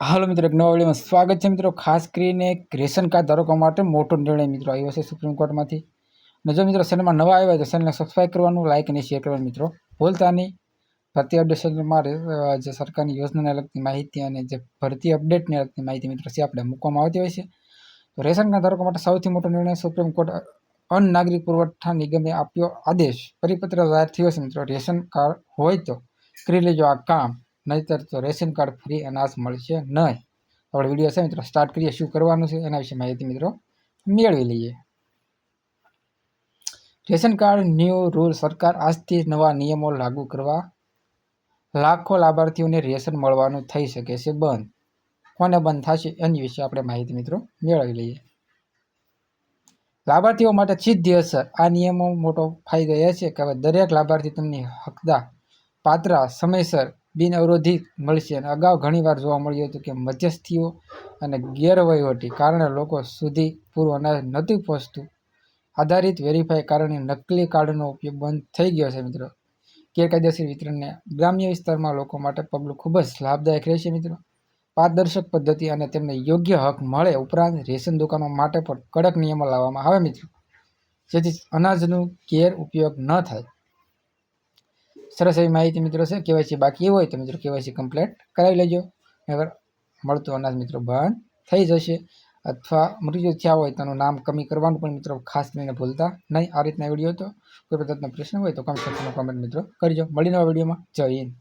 હાલો મિત્રો એક નવા વિડીયોમાં સ્વાગત છે મિત્રો. ખાસ કરીને રેશન કાર્ડ ધારકો માટે મોટો નિર્ણય મિત્રો આવ્યો છે સુપ્રીમ કોર્ટમાંથી. અને જો મિત્રો ચેનલમાં નવા આવ્યા હોય તો ચેનલને સબસ્ક્રાઈબ કરવાનું લાઇક અને શેર કરવાનું મિત્રો. ભૂલતા નહીં. ભરતી અપડેશનમાં અ, જે સરકારની યોજનાને લગતી માહિતી અને જે ભરતી અપડેટને લગતી માહિતી મિત્રો છે આપણે મૂકવામાં આવતી હોય છે. તો રેશન કાર્ડ ધારકો માટે સૌથી મોટો નિર્ણય સુપ્રીમ કોર્ટ અન્ન નાગરિક પુરવઠા નિગમે આપ્યો આદેશ. પરિપત્ર જાહેર થયો છે મિત્રો. રેશન કાર્ડ હોય તો કરી લેજો આ કામ. નહીતર તો રેશન કાર્ડ ફ્રી અનાજ મળશે નહીં. આપણે વીડિયો છે મિત્રો સ્ટાર્ટ કરીએ, શું કરવાનું છે એના વિશે માહિતી મિત્રો મેળવી લઈએ. રેશન કાર્ડ ન્યૂ રૂલ, સરકાર આજથી નવા નિયમો લાગુ કરવા લાખો લાભાર્થીઓને રેશન મળવાનું થઈ શકે છે બંધ. કોને બંધ થશે એની વિશે આપણે માહિતી મિત્રો મેળવી લઈએ. લાભાર્થીઓ માટે સિદ્ધિ અસર. આ નિયમો મોટો ફાયદો એ છે કે હવે દરેક લાભાર્થી તેમની હકદા પાત્ર, સમયસર બિન અવરોધિત મળશે. અને અગાઉ ઘણીવાર જોવા મળ્યું હતું કે મધ્યસ્થીઓ અને ગેરવહીવટી કારણે લોકો સુધી પૂરું અનાજ નહોતું પહોંચતું. આધારિત વેરીફાઈ કારણે નકલી કાર્ડનો ઉપયોગ બંધ થઈ ગયો છે મિત્રો. ગેરકાયદેસર વિતરણને ગ્રામ્ય વિસ્તારમાં લોકો માટે પગલું ખૂબ જ લાભદાયક રહેશે મિત્રો. પારદર્શક પદ્ધતિ અને તેમને યોગ્ય હક મળે ઉપરાંત રેશન દુકાનો માટે પણ કડક નિયમો લાવવામાં આવે મિત્રો. જેથી અનાજનું ગેર ઉપયોગ ન થાય. સરસ એવી માહિતી મિત્રો છે કેવાયસી બાકી હોય તો મિત્રો કેવાયસી કમ્પ્લીટ કરાવી લેજો. અગર મળતું અનાજ મિત્રો બંધ થઈ જશે. અથવા મૃત્યુ થયા હોય તેનું નામ કમી કરવાનું પણ મિત્રો ખાસ કરીને ભૂલતા નહીં. આ રીતના વીડિયો તો કોઈ પણ પ્રશ્ન હોય તો કમેન્ટ સેક્શનમાં કમેન્ટ મિત્રો કરજો. મળીને વિડીયોમાં. જય હિન્દ.